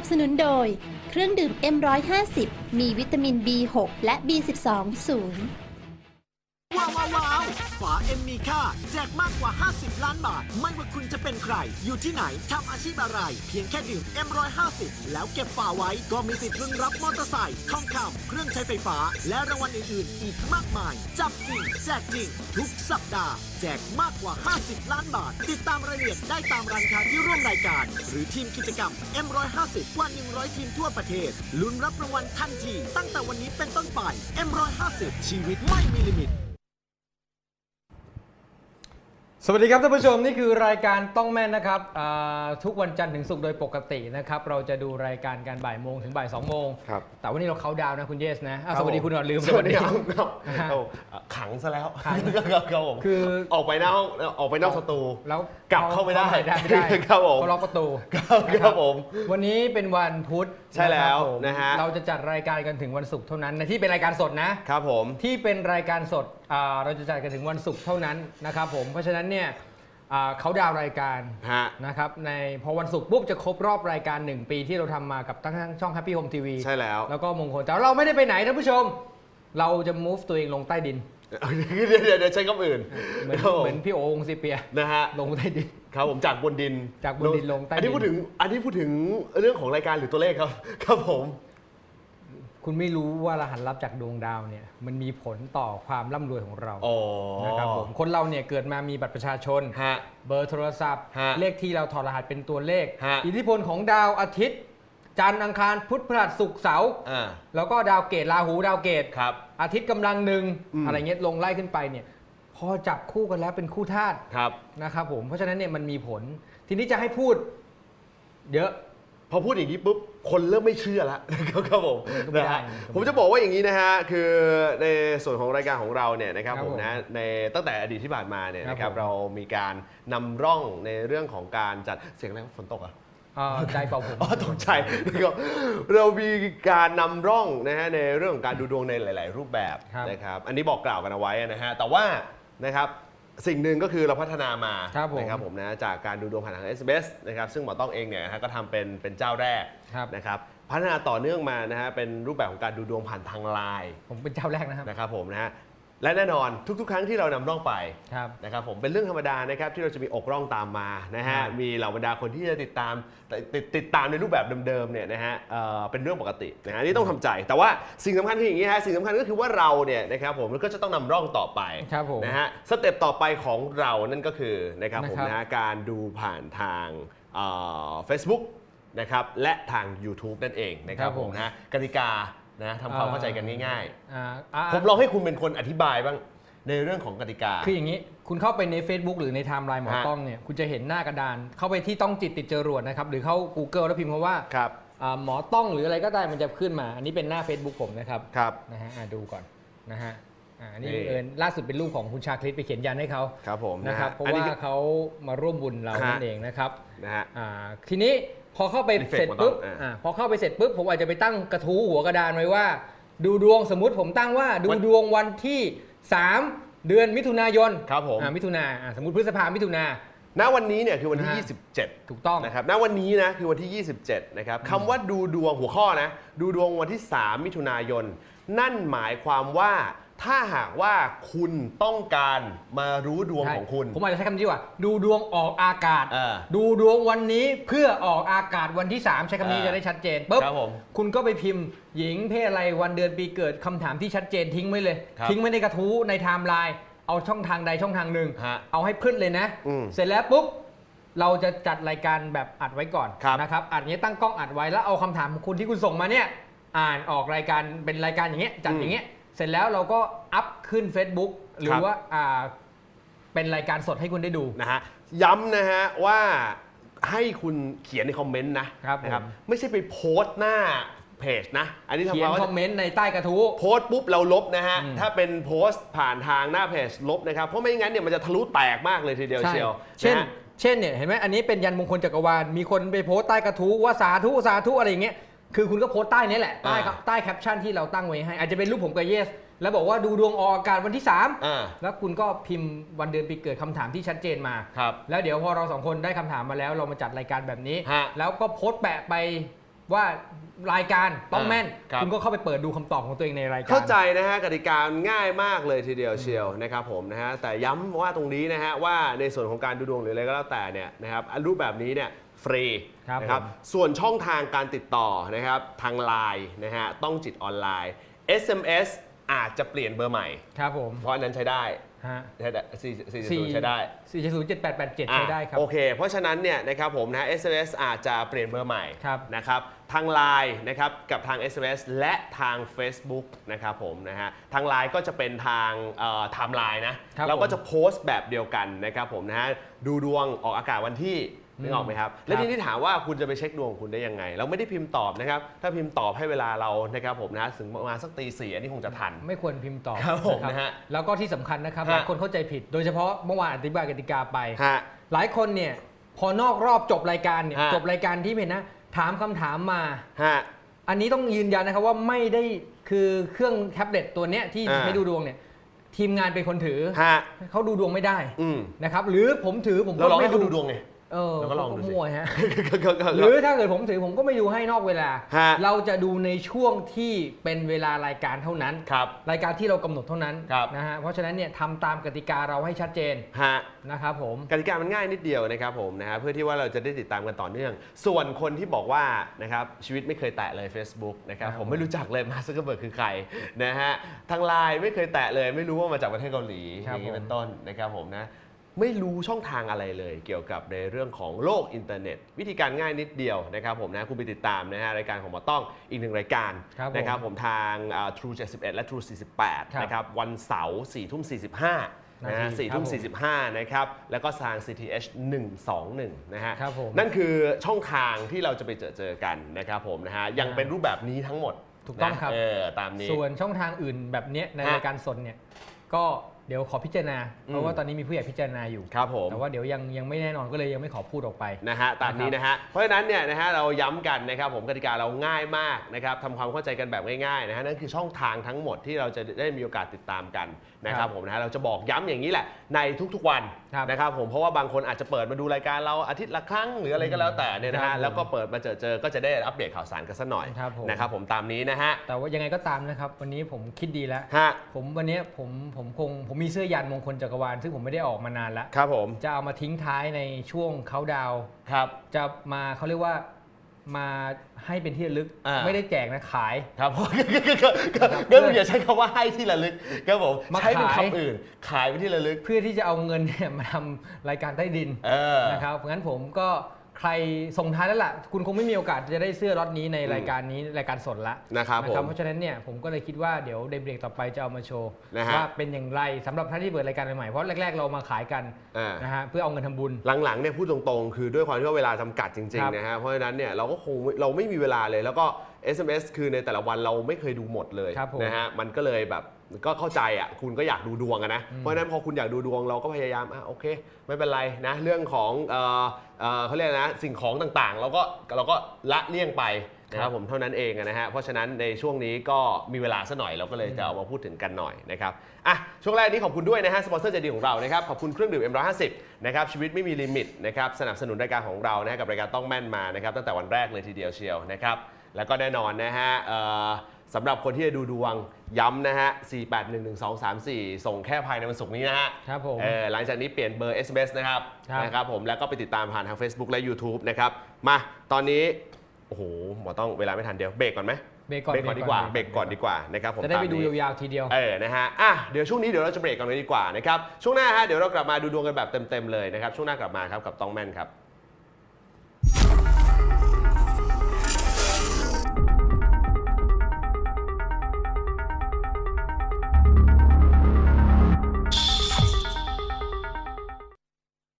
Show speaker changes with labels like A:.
A: สนับสนุนโดย เครื่องดื่ม M150 มีวิตามิน B6 และ B12 สูง
B: ฝาเอ็มมีค่า แจกมากกว่า 50 ล้านบาท ไม่ว่าคุณจะเป็นใคร อยู่ที่ไหนทำอาชีพอะไร เพียงแค่ดื่ม M150 แล้วเก็บฝาไว้ก็มีสิทธิ์ลุ้นรับมอเตอร์ไซค์ทองคำเครื่องใช้ไฟฟ้า และรางวัลอื่นๆ อีกมากมาย จับจริงแจกจริง ทุกสัปดาห์ แจกมากกว่า 50 ล้านบาท ติดตามรายละเอียดได้ตามร้านค้าที่ร่วมรายการ หรือทีมกิจกรรม M150 กว่า 100 ทีมทั่วประเทศ ลุ้นรับรางวัลทันที ตั้งแต่วันนี้เป็นต้นไป M150 ชีวิตไม่มีลิมิต
C: ส วัสดีครับท่านผู้ชมนี่คือรายการต้องแม่นนะครับอ่าทุกวันจันทร์ถึงศุกร์โดยปกตินะครับเราจะดูรายการการบ่ายโมงถึงบ่ายสองโมง
D: ครับ
C: แต่วันนี้เราเขาน์ดาวน์นะคุณเยสนะอะ
D: ครับ
C: สวัสดีคุณก่อนลืม
D: สวัสดีครับครับ
C: นะฮะ
D: เอาขังซะแล้ว
C: ขัง
D: ครับผม
C: คือ
D: ออกไปนอกออกไปนอกสตู
C: แล้ว
D: กลับเข้าไม่ได้
C: ได้ไม่ได้
D: ครับผม
C: เขาล็อกประตู
D: ครับ
C: นะครับ
D: ผม
C: วันนี้เป็นวันพุธ
D: ใช่แล้ว
C: ครับผม
D: นะฮะ
C: เราจะจัดรายการกันถึงวันศุกร์เท่านั้นนะที่เป็นรายการสดนะ
D: ครับผม
C: ที่เป็นรายการสด อ่าเราจะจัดกันถึงวันศุกร์เท่านั้นนะครับผมเพราะฉะนั้นเนี่ยอ่าเขาดาวน์รายการ
D: ฮะ
C: นะครับในพอวันศุกร์ปุ๊บจะครบรอบรายการ 1 ปีที่เราทำมากับทั้งช่อง Happy Home TV
D: ใช่แล้ว
C: แล้วก็มงคลแต่เราไม่ได้ไปไหนท่านผู้ชม เราจะ move ตัวเองลงใต้ดิน
D: เดี๋ยวเดี๋ยวเดี๋ยวใช้คำอื่น
C: เหมือน
D: ครับผ
C: เหมือนพี่โอองซีเปีย
D: นะฮะ
C: ลงใต้ดิน
D: ครับผมจากบนดิน
C: จากบนดินลงใต้ดิน
D: อันนี้พูดถึงอันนี้พูดถึงเรื่องของรายการหรือตัวเลขครับ ครับผม
C: คุณไม่รู้ว่ารหัสลับจากดวงดาวเนี่ยมันมีผลต่อความร่ำรวยของเรา
D: อ๋อ
C: นะครับผมคนเราเนี่ยเกิดมามีบัตรประชาชน
D: ฮะ
C: เบอร์โทรศัพท์
D: ฮะ
C: เลขที่เราถอดรหัสเป็นตัวเลข
D: ฮะ
C: อิทธิพลของดาวอาทิตย์ จันทร์อังคารพุธพฤหัสศุกร์เสาร์
D: อ่า
C: แล้วก็ดาวเกตราหูดาวเกต
D: ครับ
C: อาทิตย์กำลังหนึ่ง
D: อืม
C: อะไรเงี้ยลงไล่ขึ้นไปเนี่ยพอจับคู่กันแล้วเป็นคู่ธาตุ
D: ครับ
C: นะครับผมเพราะฉะนั้นเนี่ยมันมีผล ทีนี้จะให้พูดเยอะ
D: พอพูดอย่างนี้ปุ๊บคนเริ่มไม่เชื่อแล้วครับผม
C: มันก็ไม่
D: นะ
C: ได้
D: ฮะผมจะบอกว่าอย่างนี้นะฮะคือในส่วนของรายการของเราเนี่ยนะครับ
C: ครับ
D: ผม
C: ผม
D: นะในตั้งแต่อดีตที่ผ่านมาเนี่ย
C: ครับ
D: นะครับ
C: ผม
D: เรามีการนำร่องในเรื่องของการจัดเสียงอะไรวะฝนตกเหรอะ
C: เอ่อใจเป่าผม
D: อ๋อตกใจนะครับเรามีการนำร่องนะฮะในเรื่องของการดูดวงในหลาย ๆ รูปแบบ
C: ครับ
D: นะครับ อันนี้บอกกล่าวกันเอาไว้นะฮะแต่ว่านะครับ สิ่งหนึ่งก็คือเราพัฒนามา
C: ครับผม
D: นะครับผมนะจากการดูดวงผ่านทาง SMS นะครับซึ่งหมอต้องเองเนี่ยนะฮะก็ทำเป็นเป็นเจ้าแรก
C: ครับ
D: นะครับพัฒนาต่อเนื่องมานะฮะเป็นรูปแบบของการดูดวงผ่านทางไลน์
C: ผมเป็นเจ้าแรกนะครับ
D: นะครับผมนะฮะ และแน่นอนทุกๆ ครั้งที่เรานำร่องไป
C: ครับ
D: นะครับผมเป็นเรื่องธรรมดานะครับที่เราจะมีอกร่องตามมานะฮะ
C: ครับ
D: มีเหล่าบรรดาคนที่จะติดตามติดติดตามในรูปแบบเดิมๆเนี่ยนะฮะเอ่อเป็นเรื่องปกตินะฮะอันนี่ต้องทำใจ แต่ว่าสิ่งสำคัญคืออย่างนี้ฮะสิ่งสำคัญก็คือว่าเราเนี่ยนะครับผมก็จะต้องนำร่องต่อไป
C: ครับผม
D: นะฮะสเต็ปต่อไปของเรานั่นก็คือนะครับผม
C: นะครับ
D: นะฮะการดูผ่านทางเฟซบุ๊กนะครับและทาง YouTube นั่นเองนะครับผมนะกติกา นะทำความเข้าใจกันง่าย
C: อ่าอ่า
D: ๆ ผมลองให้คุณเป็นคนอธิบายบ้างในเรื่องของกติกา
C: คืออย่างนี้ คุณเข้าไปใน Facebook หรือในไทม์ไลน์หมอ
D: ฮะ
C: ต้องเนี่ย คุณจะเห็นหน้ากระดาน เข้าไปที่ต้องจิตติดจรวดนะครับ หรือเข้า Google แล้วพิมพ์คำว่า
D: ครับ
C: อ่าหมอต้องหรืออะไรก็ได้มันจะขึ้นมา อันนี้เป็นหน้า Facebook ผมนะครับ
D: ครับ
C: นะฮะอ่าดูก่อนนะฮะอ่าอันนี่
D: นี่
C: เอิญล่าสุดเป็นรูปของคุณชาคริตไปเขียนยันให้เขา
D: ครับผม
C: นะครับ
D: ฮ
C: เพราะ
D: อัน
C: ว่า
D: นี้คือ
C: เขามาร่วมบุญเรา
D: ฮะ
C: นั่นเองนะครับ
D: นะฮะ
C: อ่าทีนี้ พอเข้าไป
D: รีเฟก
C: เสร็จ
D: มา
C: ปุ๊บ
D: ต้องอ่า
C: อ่าพอเข้าไปเสร็จปุ๊บผมอาจจะไปตั้งกระทู้หัวกระดานไว้ว่า ดูดวงสมมุติผมตั้งว่าดู
D: วัน
C: ดวงวันที่ 3 เดือนมิถุนายน
D: ครับผม
C: อ่ามิถุนาอ่าสมมติพฤษภามิถุนา
D: ณวันนี้เนี่ยคือวันที่
C: นะฮะ
D: 27
C: ถูกต้อง
D: นะครับณวันนี้นะคือวันที่ 27 นะครับคำว่าดูดวงหัวข้อนะ ดูดวงวันที่ 3 มิถุนายน นั่นหมายความว่า ถ้าหากว่าคุณต้องการมารู้ดวง
C: ใช่
D: ของคุณ
C: ผมอาจจะใช้คำนี้ดีกว่า ดูดวงออกอากาศ
D: เออ
C: ดูดวงวันนี้เพื่อออกอากาศวันที่ 3 ใช้คำนี้
D: เออ
C: จะได้ชัดเจนปุ๊บ
D: ครับผม
C: คุณก็ไปพิมพ์ หญิงเพศอะไรวันเดือนปีเกิดคำถามที่ชัดเจนทิ้งไว้เลย
D: ครับ
C: ทิ้งไว้ในกระทู้ในไทม์ไลน์เอาช่องทางใดช่องทางหนึ่ง
D: ฮะ
C: เอาให้พึ่นเลยนะ
D: อืม
C: เสร็จแล้วปุ๊บเราจะจัดรายการแบบอัดไว้ก่อน
D: ครับ
C: นะครับอัดอย่างนี้ยตั้งกล้องอัดไว้แล้วเอาคำถามของคุณที่คุณส่งมาเนี่ย อ่านออกรายการเป็นรายการอย่างเงี้ยจัดอย่างเงี้ยเสร็จแล้วเราก็อัพขึ้น Facebook หรือว่าอ่าเป็นรายการสดให้คุณได้ดู
D: นะฮะย้ำนะฮะว่าให้คุณเขียนในคอมเมนต์นะครับนะ
C: ผม
D: ไม่ใช่ไปโพสต์หน้าเพจนะ อันนี้ทำ
C: เขียน
D: มาว่า
C: คอมเมนต์ในใต้กระทู้
D: โพสต์ปุ๊บเราลบนะฮะ
C: อืม
D: ถ้าเป็นโพสต์ผ่านทางหน้าเพจลบนะครับ เพราะไม่งั้นเนี่ยมันจะทะลุแตกมากเลยทีเดียว
C: ใช่
D: เชียว
C: เช่น
D: นะฮะ
C: เช่นเนี่ยเห็นไหมอันนี้เป็นยันมงคลจักรวาล มีคนไปโพสต์ใต้กระทู้ว่าสาธุสาธุอะไรอย่างเงี้ย คือคุณก็โพสต์ใต้นี้แหละ ใต้ครับ
D: อ่า
C: ใต้แคปชั่นที่เราตั้งไว้ให้ อาจจะเป็นรูปผมกับเยส แล้วบอกว่าดูดวงออกอากาศวันที่
D: อ่า
C: 3 แล้วคุณก็พิมพ์วันเดือนปีเกิดคำถามที่ชัดเจนมา
D: ครับ
C: แล้วเดี๋ยวพอเราสองคนได้คำถามมาแล้วเรามาจัดรายการแบบนี้
D: ฮะ
C: แล้วก็โพสต์แปะไป ว่ารายการต้องแม่น
D: ครับ
C: คุณก็เข้าไปเปิดดูคำตอบของตัวเองในรายการ
D: เข้าใจนะฮะกติกาง่ายมากเลยทีเดียวเชียวนะครับผมนะฮะแต่ย้ำว่าตรงนี้นะฮะว่าในส่วนของการดูดวงหรืออะไรก็แล้วแต่เนี่ยนะครับอันรูปแบบนี้เนี่ยฟรี
C: ครับ
D: นะครับ
C: ผม
D: ส่วนช่องทางการติดต่อนะครับทางไลน์นะฮะต้องจิตออนไลน์ SMS อาจจะเปลี่ยนเบอร์ใหม่
C: ครับผม
D: เพราะอันนั้นใช้ได้
C: ฮะ
D: ใช้ได้สี่สี่ศูนย์ใช้ได้
C: สี่ศูนย์เจ็ดแปดแปดเจ็ดใช้ได้ครับ
D: โอเค เพราะฉะนั้นเนี่ยนะครับผมนะ SMS อาจจะเปลี่ยนเบอร์ใหม่
C: ครับ
D: นะครับทาง Line นะครับกับทาง SMS และทาง Facebook นะครับผมนะฮะทาง Line ก็จะเป็นทางไทม์ไลน์นะครับเราก็
C: ผม
D: จะโพสต์แบบเดียวกันนะครับผมนะฮะดูดวงออกอากาศวันที่ นึกออกไหมครับ และ
C: ครับ
D: ทีนี้ถามว่าคุณจะไปเช็คดวงคุณได้ยังไง เราไม่ได้พิมพ์ตอบนะครับ ถ้าพิมพ์ตอบให้เวลาเรานะครับผมนะถึงประมาณสักตีสี่อันนี้คงจะทัน
C: ไม่ควรพิมพ์ตอบ
D: ครับผม
C: นะ
D: นะ
C: ค
D: ฮะ
C: รับแล้วก็ที่สำคัญนะครับ
D: ฮะ
C: หลายคนเข้าใจผิด โดยเฉพาะเมื่อวานอธิบายกติกาไป
D: ฮะ
C: หลายคนเนี่ยพอนอกรอบจบรายการเนี่ย
D: ฮะ
C: จบรายการที่เป็นนะ ถามคำถามมา
D: ฮะ
C: อันนี้ต้องยืนยันนะครับว่าไม่ได้คือเครื่องแท็บเล็ตตัวเนี้ยที่
D: อ่า
C: ให้ดูดวงเนี่ยทีมงานเป็นคนถือ
D: ฮะ
C: เขาดูดวงไม่ได้
D: อืม
C: นะครับหรือผมถือผม
D: เราลองให้
C: ไม่
D: เขาดูดวงไง
C: เออ
D: เราก็ลองดูสิ
C: มั่วฮะ
D: ห
C: ห
D: รื
C: รืออถ้าเกิดผมถือผมก็ไม่ดูให้นอกเวลา
D: ฮะ
C: เราจะดูในช่วงที่เป็นเวลารายการเท่านั้น
D: ครับ
C: รายการที่เรากำหนดเท่านั้น
D: ครับ
C: นะฮะ เพราะฉะนั้นเนี่ยทำตามกติกาเราให้ชัดเจน
D: ฮะ
C: นะครับผม
D: กติกามันง่ายนิดเดียวนะครับผมนะฮะเพื่อที่ว่าเราจะได้ติดตามกันต่อเนื่อง ส่วนคนที่บอกว่านะครับชีวิตไม่เคยแตะเลย Facebook นะครับ
C: ครับ
D: ผมไม่รู้จักเลยมาสเกอร์เบิร์กคือใครนะฮะทางไลน์ไม่เคยแตะเลยไม่รู้ว่ามาจากประเทศเกาหลีอย่างนี้เป็นต้นนะครับผมนะ ไม่รู้ช่องทางอะไรเลย เกี่ยวกับในเรื่องของโลกอินเทอร์เน็ต วิธีการง่ายนิดเดียวนะครับผมนะคุณไปติดตามนะฮะรายการของหมอต้องอีกหนึ่งรายการ
C: ครับผม
D: นะครับผมทางอ่า True 71 และ True 48
C: ครับ
D: นะครับวันเสาร์4ทุ่ม45นะฮะ
C: นาที
D: สี่ทุ่ม
C: ครับผม
D: สี่15นะครับแล้วก็ทาง CTH 121นะฮะ
C: ครับผม
D: นั่นคือช่องทางที่เราจะไปเจอเจอกันนะครับผมนะฮะยังเป็นรูปแบบนี้ทั้งหมด
C: ถูกต้อง
D: นะ ครับ เออ ตามนี้
C: ส่วนช่องทางอื่นแบบเนี้ยใน
D: ฮะ
C: รายการสดเนี่ยก็ เดี๋ยวขอพิจารณา
D: อืม
C: เพราะว่าตอนนี้มีผู้ใหญ่พิจารณาอยู่
D: ครับผม
C: แต่ว่าเดี๋ยวยังยังไม่แน่นอนก็เลยยังไม่ขอพูดออกไป
D: นะฮะตามนี้นะฮะ เพราะฉะนั้นเนี่ยนะฮะเราย้ำกันนะครับผมกติกาเราง่ายมากนะครับทำความเข้าใจกันแบบง่ายๆนะฮะนั่นคือช่องทางทั้งหมดที่เราจะได้มีโอกาสติดตามกันนะค
C: ครั
D: รับบผมนะฮะเราจะบอกย้ำอย่างนี้แหละในทุกๆวัน
C: ครับ
D: นะครับผมเพราะว่าบางคนอาจจะเปิดมาดูรายการเราอาทิตย์ละครั้งหรืออะไรก็แล้วแต่เนี่ยนะ
C: ครั
D: ฮะ
C: บผม
D: แล้วก็เปิดมาเจอเจอก็จะได้อัปเดตข่าวสารกันสักหน่อย
C: ครับผม
D: นะครับผมตามนี้นะฮะ
C: แต่ว่ายังไงก็ตามนะครับ วันนี้ผมคิดดีแล้ว
D: ฮะ
C: ผมวันนี้ผมผมคงผมมีเสื้อยันมงคลจักรวาลซึ่งผมไม่ได้ออกมานานแล้ว
D: ครับผม
C: จะเอามาทิ้งท้ายในช่วงเขาดาวน์
D: ครับ
C: จะมาเขาเรียกว่ามาให้เป็นที่ระลึก
D: อ่า
C: ไม่ได้แจกนะขาย
D: ครับผมก็อย่าใช้คำว่าให้ที่ระลึกครับผม
C: มา
D: ใช้เป็น
C: ขาย
D: คำอื่น ขายเป็นที่ระลึก
C: เพื่อที่จะเอาเงินเนี่ยมาทำรายการใต้ดิน
D: เออ
C: นะครับเพราะงั้นผมก็ ใครส่งท้ายแล้วล่ะ คุณคงไม่มีโอกาสจะได้เสื้อล็อตนี้ใน
D: อืม
C: รายการนี้รายการสดละ
D: นะครับผม
C: เพราะฉะนั้นเนี่ยผมก็เลยคิดว่าเดี๋ยวในเบรกต่อไปจะเอามาโชว์
D: นะฮะ
C: ว่าเป็นอย่างไรสำหรับท่านที่เปิดรายการใหม่ๆเพราะแรก ๆ เรามาขายกัน
D: อ่า
C: นะฮะเพื่อเอาเงินทำบุญ
D: หลังๆเนี่ยพูดตรงๆ คือด้วยความที่ว่าเวลาจำกัดจริง
C: ครับ
D: ๆนะฮะเพราะฉะนั้นเนี่ยเราก็คงเราไม่มีเวลาเลยแล้วก็ SMS คือในแต่ละวันเราไม่เคยดูหมดเลย
C: ครับผม
D: นะฮะมันก็เลยแบบ ก็เข้าใจอะคุณก็อยากดูดวงอะนะ
C: อืม
D: เพราะฉะนั้นพอคุณอยากดูดวงเราก็พยายามอะโอเค ไม่เป็นไรนะเรื่องของเอ่อเอ่อเขาเรียกอะไรนะสิ่งของต่างๆ เราก็เราก็ละเลี่ยงไปนะครับผมเท่านั้นเองอะนะฮะเพราะฉะนั้นในช่วงนี้ก็มีเวลาซะหน่อยเราก็เลยจะเอามาพูดถึงกันหน่อยนะครับอะช่วงแรกนี้ขอบคุณด้วยนะฮะสปอนเซอร์ใจดีของเรานะครับขอบคุณเครื่องดื่ม M150 นะครับชีวิตไม่มีลิมิตนะครับสนับสนุนรายการของเรานะฮะกับรายการต้องแม่นมานะครับตั้งแต่วันแรกเลยทีเดียวเชียวนะครับแล้วก็แน่นอนนะฮะเอ่อ สำหรับคนที่จะดูดวงย้ำนะฮะ 4811234 ส่งแค่ภายในวันศุกร์นี้นะฮะ
C: ครับผม
D: เออหลังจากนี้เปลี่ยนเบอร์ SMS นะครับ
C: ครับ
D: นะครับผมแล้วก็ไปติดตามผ่านทาง Facebook และ YouTube นะครับ มาตอนนี้ โอ้โหหมอต้องเวลาไม่ทันเดียวเบรกก่อนไหม
C: เบรกก่อน
D: เบรกก่อนดีกว่าเบรกก่อนดีกว่านะครับผม
C: จะได้ไป
D: ตาม
C: ดู
D: นี้
C: ยาวๆทีเดียว
D: เออ นะฮะ อะ เดี๋ยวช่วงนี้เดี๋ยวเราจะเบรกกันเลยดีกว่านะครับ ช่วงหน้าฮะ เดี๋ยวเรากลับมาดูดวงกันแบบเต็มๆเลยนะครับ ช่วงหน้ากลับมาครับกับต้องแม่นครับ